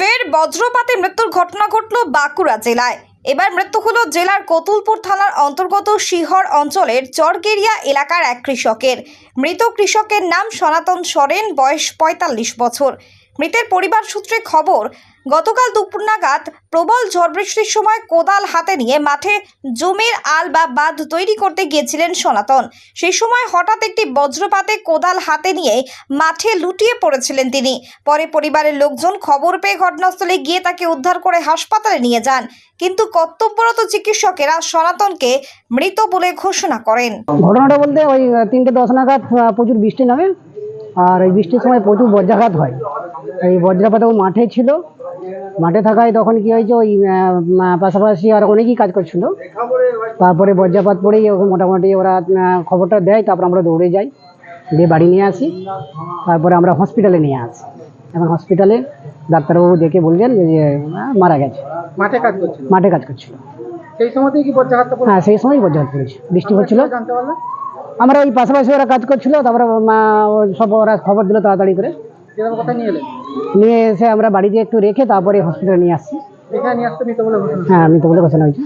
ফের বজ্রপাতে মৃত্যুর ঘটনা ঘটল বাঁকুড়া জেলায়। এবার মৃত্যু হল জেলার কতুলপুর থানার অন্তর্গত শিহর অঞ্চলের চরগেরিয়া এলাকার এক কৃষকের। মৃত কৃষকের নাম সনাতন সরেন, বয়স পঁয়তাল্লিশ বছর। মৃতের পরিবার সূত্রে খবর, গতকাল দুপুর নাগাদ প্রবল ঝড় বৃষ্টির সময় কোদাল হাতে নিয়ে মাঠে জমির আল বা বাঁধ তৈরি করতে গিয়েছিলেন সনাতন। সেই সময় হঠাৎ একটি বজ্রপাতে কোদাল হাতে নিয়ে মাঠে লুটিয়ে পড়েছিলেন তিনি। পরে পরিবারের লোকজন খবর পেয়ে ঘটনাস্থলে গিয়ে তাকে উদ্ধার করে হাসপাতালে নিয়ে যান। কিন্তু কর্তব্যরত চিকিৎসকেরা সনাতনকে মৃত বলে ঘোষণা করেন। ঘটনাটা বলতে ওই তিনটে দশ নাগাদ প্রচুর বৃষ্টি নামে, আর ওই বৃষ্টির সময় প্রচুর বজ্রাঘাত হয়। এই বজ্রাপাতে ও মাঠে ছিল। মাঠে থাকায় তখন কি হয়েছে ওই পাশাপাশি আর অনেকেই কাজ করছিল। তারপরে বজ্রাপাত পড়েই ওকে মোটামুটি ওরা খবরটা দেয় তারপর আমরা দৌড়ে যাই দিয়ে বাড়ি নিয়ে আসি। তারপরে আমরা হসপিটালে নিয়ে আসি। এখন হসপিটালে ডাক্তারবাবু দেখে বললেন যে মারা গেছে। মাঠে কাজ করছিল? মাঠে কাজ করছিল। সেই সময়তেই কি বজ্রাঘাতটা পড়ে হ্যাঁ সেই সময় বজ্রাঘাত পড়েছে। বৃষ্টি হচ্ছিল আমরা ওই পাশাপাশি ওরা কাজ করছিল তারপরে সব ওরা খবর দিল তাড়াতাড়ি করে। কথা নিয়ে এলেন? নিয়ে এসে আমরা বাড়িতে একটু রেখে তারপরে হসপিটালে নিয়ে আসছি। এখানে নিয়ে আসতে নিতে বলে ঘোষণা হ্যাঁ আমি তো বলে ঘোষণা হয়েছে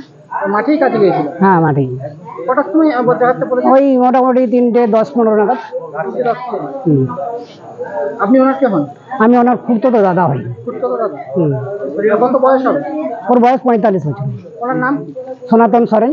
মাঠেই কাজে গিয়েছিল হ্যাঁ মাঠেই। কটার সময় বজ্রাঘাতটা পড়েছে ওই মোটামুটি তিনটে দশ পনেরো নাগাদ। আপনি ওনার কে হন? আমি ওনার খুঁড়তো তো দাদা। হই হুম। কত বয়স হবে ওর বয়স পঁয়তাল্লিশ বছর। ওনার নাম? সনাতন সরেন।